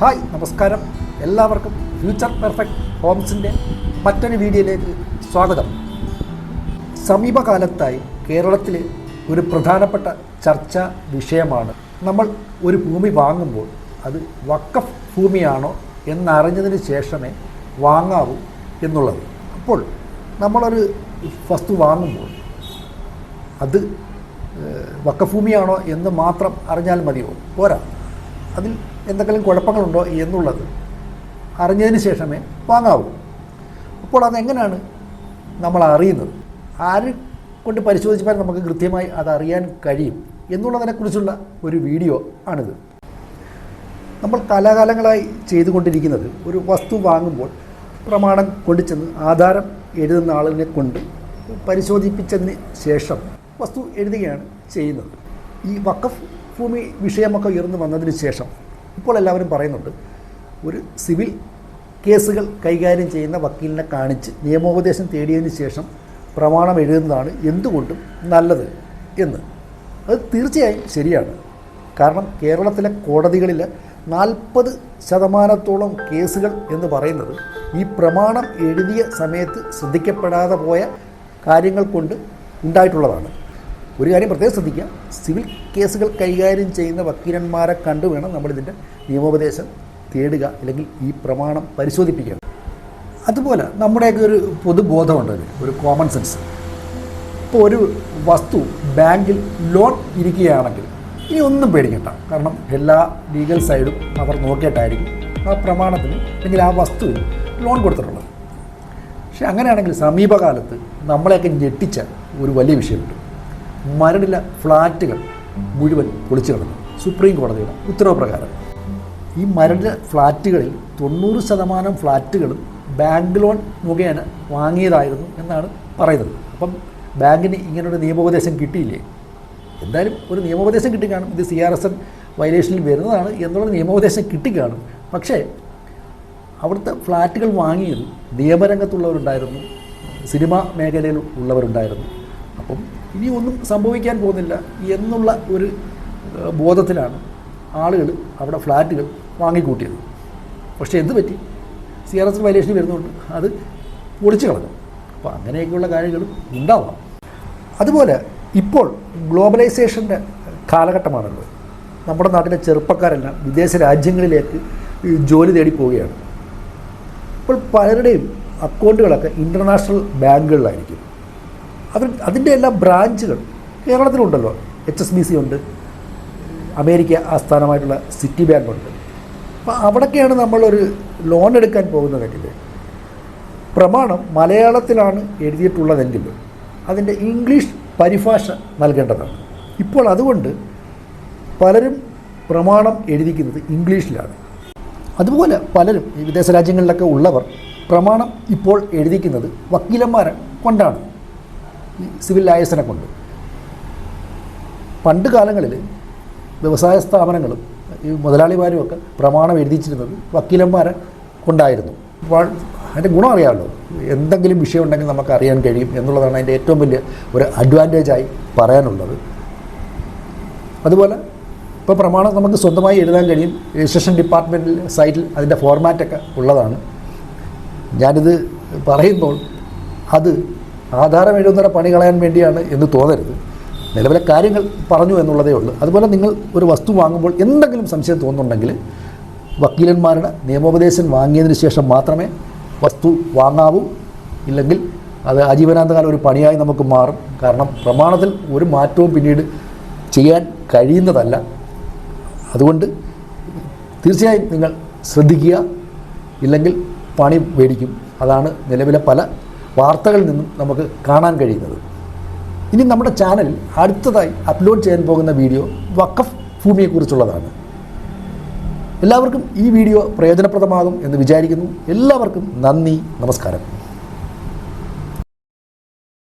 Hi നമസ്കാരം. എല്ലാവർക്കും future perfect ഹോംസിന്റെ മറ്റൊരു വീഡിയോയിലേക്ക് സ്വാഗതം. സമീപകാലത്തായി കേരളത്തിലെ ഒരു പ്രധാനപ്പെട്ട ചർച്ചാ വിഷയമാണ്. നമ്മൾ ഒരു ഭൂമി വാങ്ങുമ്പോൾ അത് വക്കഫ് ഭൂമിയാണോ എന്നറിഞ്ഞതിന് ശേഷമേ വാങ്ങാവൂ എന്നുള്ളത്. അപ്പോൾ നമ്മളൊരു വസ്തു വാങ്ങുമ്പോൾ അത് വക്കഭൂമിയാണോ എന്ന് മാത്രം അറിഞ്ഞാൽ മതിയോ? പോരാ. അതിൽ എന്തെങ്കിലും കുഴപ്പങ്ങളുണ്ടോ എന്നുള്ളത് അറിഞ്ഞതിന് ശേഷമേ വാങ്ങാവൂ. അപ്പോൾ അതെങ്ങനെയാണ് നമ്മൾ അറിയുന്നത്? ആര് കൊണ്ട് പരിശോധിച്ചാൽ നമുക്ക് കൃത്യമായി അത് അറിയാൻ കഴിയും എന്നുള്ളതിനെക്കുറിച്ചുള്ള ഒരു വീഡിയോ ആണിത്. നമ്മൾ കാലാകാലങ്ങളായി ചെയ്തുകൊണ്ടിരിക്കുന്നത് ഒരു വസ്തു വാങ്ങുമ്പോൾ പ്രമാണം കൊണ്ടു ചെന്ന് ആധാരം എഴുതുന്ന ആളിനെ കൊണ്ട് പരിശോധിപ്പിച്ചതിന് ശേഷം വസ്തു എഴുതുകയാണ് ചെയ്യുന്നത്. ഈ വക്കഫ് ഭൂമി വിഷയമൊക്കെ ഉയർന്നു വന്നതിന് ശേഷം ഇപ്പോൾ എല്ലാവരും പറയുന്നുണ്ട് ഒരു സിവിൽ കേസുകൾ കൈകാര്യം ചെയ്യുന്ന വക്കീലിനെ കാണിച്ച് നിയമോപദേശം തേടിയതിന് ശേഷം പ്രമാണം എഴുതുന്നതാണ് എന്തുകൊണ്ടും നല്ലത് എന്ന്. അത് തീർച്ചയായും ശരിയാണ്. കാരണം കേരളത്തിലെ കോടതികളിൽ നാൽപ്പത് ശതമാനത്തോളം കേസുകൾ എന്ന് പറയുന്നത് ഈ പ്രമാണം എഴുതിയ സമയത്ത് ശ്രദ്ധിക്കപ്പെടാതെ പോയ കാര്യങ്ങൾ കൊണ്ട് ഉണ്ടായിട്ടുള്ളതാണ്. ഒരു കാര്യം പ്രത്യേകം ശ്രദ്ധിക്കുക. സിവിൽ കേസുകൾ കൈകാര്യം ചെയ്യുന്ന വക്കീലന്മാരെ കണ്ടു വേണം നമ്മളിതിന്റെ നിയമോപദേശം തേടുക അല്ലെങ്കിൽ ഈ പ്രമാണം പരിശോധിപ്പിക്കുക. അതുപോലെ നമ്മുടെയൊക്കെ ഒരു പൊതുബോധമുണ്ട് അതിന്, ഒരു കോമൺ സെൻസ് ഇപ്പോൾ ഒരു വസ്തു ബാങ്കിൽ ലോൺ ഇരിക്കുകയാണെങ്കിൽ ഇനി ഒന്നും പേടിക്കണ്ട. കാരണം എല്ലാ ലീഗൽ സൈഡും അവർ നോക്കിയിട്ടായിരിക്കും ആ പ്രമാണത്തിന് അല്ലെങ്കിൽ ആ വസ്തുവിന് ലോൺ കൊടുത്തിട്ടുള്ളത്. പക്ഷെ അങ്ങനെയാണെങ്കിൽ സമീപകാലത്ത് നമ്മളെയൊക്കെ ഞെട്ടിച്ച ഒരു വലിയ വിഷയമുണ്ട്. മരടിലെ ഫ്ലാറ്റുകൾ മുഴുവൻ പൊളിച്ചു കിടന്നു സുപ്രീം കോടതിയുടെ ഉത്തരവപ്രകാരം. ഈ മരടിലെ ഫ്ലാറ്റുകളിൽ തൊണ്ണൂറ് ശതമാനം ഫ്ലാറ്റുകളും ബാങ്ക് ലോൺ മുഖേന വാങ്ങിയതായിരുന്നു എന്നാണ് പറയുന്നത്. അപ്പം ബാങ്കിന് ഇങ്ങനൊരു നിയമോപദേശം കിട്ടിയില്ലേ? എന്തായാലും ഒരു നിയമോപദേശം കിട്ടിക്കാണും. ഇത് സി ആർ എസ് എൻ വയലേഷനിൽ വരുന്നതാണ് എന്നുള്ള നിയമോപദേശം കിട്ടിക്കാണും. പക്ഷേ അവിടുത്തെ ഫ്ലാറ്റുകൾ വാങ്ങിയത് നിയമരംഗത്തുള്ളവരുണ്ടായിരുന്നു സിനിമാ മേഖലയിൽ ഉള്ളവരുണ്ടായിരുന്നു. അപ്പം ഇനി ഒന്നും സംഭവിക്കാൻ പോകുന്നില്ല എന്നുള്ള ഒരു ബോധത്തിലാണ് ആളുകൾ അവിടെ ഫ്ലാറ്റുകൾ വാങ്ങിക്കൂട്ടിയത്. പക്ഷേ എന്ത് പറ്റി? സി ആർ എസ് വയലേഷൻ വരുന്നതുകൊണ്ട് അത് പൊളിച്ചു കളഞ്ഞു. അപ്പോൾ അങ്ങനെയൊക്കെയുള്ള കാര്യങ്ങളും ഉണ്ടാവാം. അതുപോലെ ഇപ്പോൾ ഗ്ലോബലൈസേഷന്റെ കാലഘട്ടമാണല്ലോ. നമ്മുടെ നാട്ടിലെ ചെറുപ്പക്കാരെല്ലാം വിദേശ രാജ്യങ്ങളിലേക്ക് ജോലി തേടി പോവുകയാണ്. അപ്പോൾ പലരുടെയും അക്കൗണ്ടുകളൊക്കെ ഇന്റർനാഷണൽ ബാങ്കുകളിലായിരിക്കും. അവർ അതിന്റെ എല്ലാ ബ്രാഞ്ചുകൾ കേരളത്തിലുണ്ടല്ലോ. എച്ച് എസ് ബി സി ഉണ്ട്. അമേരിക്ക ആസ്ഥാനമായിട്ടുള്ള സിറ്റി ബാങ്ക് ഉണ്ട്. അപ്പോൾ അവിടൊക്കെയാണ് നമ്മളൊരു ലോൺ എടുക്കാൻ പോകുന്നതെങ്കിൽ പ്രമാണം മലയാളത്തിലാണ് എഴുതിയിട്ടുള്ളതെങ്കിൽ അതിന്റെ ഇംഗ്ലീഷ് പരിഭാഷ നൽകേണ്ടതാണ്. ഇപ്പോൾ അതുകൊണ്ട് പലരും പ്രമാണം എഴുതിക്കുന്നത് ഇംഗ്ലീഷിലാണ്. അതുപോലെ പലരും ഈ വിദേശ രാജ്യങ്ങളിലൊക്കെ ഉള്ളവർ പ്രമാണം ഇപ്പോൾ എഴുതിക്കുന്നത് വക്കീലന്മാരെ കൊണ്ടാണ്. സിവിൽ ലായേഴ്സിനെ കൊണ്ട്. പണ്ട് കാലങ്ങളിൽ വ്യവസായ സ്ഥാപനങ്ങളും ഈ മുതലാളിമാരും ഒക്കെ പ്രമാണം എഴുതിച്ചിരുന്നത് വക്കീലന്മാരെ കൊണ്ടായിരുന്നു. അതിന്റെ ഗുണം അറിയാമല്ലോ. എന്തെങ്കിലും വിഷയം ഉണ്ടെങ്കിൽ നമുക്ക് അറിയാൻ കഴിയും എന്നുള്ളതാണ് അതിന്റെ ഏറ്റവും വലിയ ഒരു അഡ്വാന്റേജായി പറയാനുള്ളത്. അതുപോലെ ഇപ്പോൾ പ്രമാണം നമുക്ക് സ്വന്തമായി എഴുതാൻ കഴിയും. രജിസ്ട്രേഷൻ ഡിപ്പാർട്ട്മെന്റിൽ സൈറ്റിൽ അതിന്റെ ഫോർമാറ്റൊക്കെ ഉള്ളതാണ്. ഞാനിത് പറയുമ്പോൾ അത് ആധാരം എഴുതുന്നവരെ പണി കളയാൻ വേണ്ടിയാണ് എന്ന് തോന്നരുത്. നിലവിലെ കാര്യങ്ങൾ പറഞ്ഞു എന്നുള്ളതേ ഉള്ളൂ. അതുപോലെ നിങ്ങൾ ഒരു വസ്തു വാങ്ങുമ്പോൾ എന്തെങ്കിലും സംശയം തോന്നുന്നുണ്ടെങ്കിൽ വക്കീലന്മാരുടെ നിയമോപദേശം വാങ്ങിയതിന് ശേഷം മാത്രമേ വസ്തു വാങ്ങാവൂ. ഇല്ലെങ്കിൽ അത് ആജീവനാന്തകാലം ഒരു പണിയായി നമുക്ക് മാറും. കാരണം പ്രമാണത്തിൽ ഒരു മാറ്റവും പിന്നീട് ചെയ്യാൻ കഴിയുന്നതല്ല. അതുകൊണ്ട് തീർച്ചയായും നിങ്ങൾ ശ്രദ്ധിക്കുക. ഇല്ലെങ്കിൽ പണി മേടിക്കും അതാണ് നിലവിലെ പല വാർത്തകളിൽ നിന്നും നമുക്ക് കാണാൻ കഴിയുന്നത്. ഇനി നമ്മുടെ ചാനൽ അടുത്തതായി അപ്ലോഡ് ചെയ്യാൻ പോകുന്ന വീഡിയോ വക്കഫ് ഭൂമിയെക്കുറിച്ചുള്ളതാണ്. എല്ലാവർക്കും ഈ വീഡിയോ പ്രയോജനപ്രദമാകും എന്ന് വിചാരിക്കുന്നു. എല്ലാവർക്കും നന്ദി നമസ്കാരം.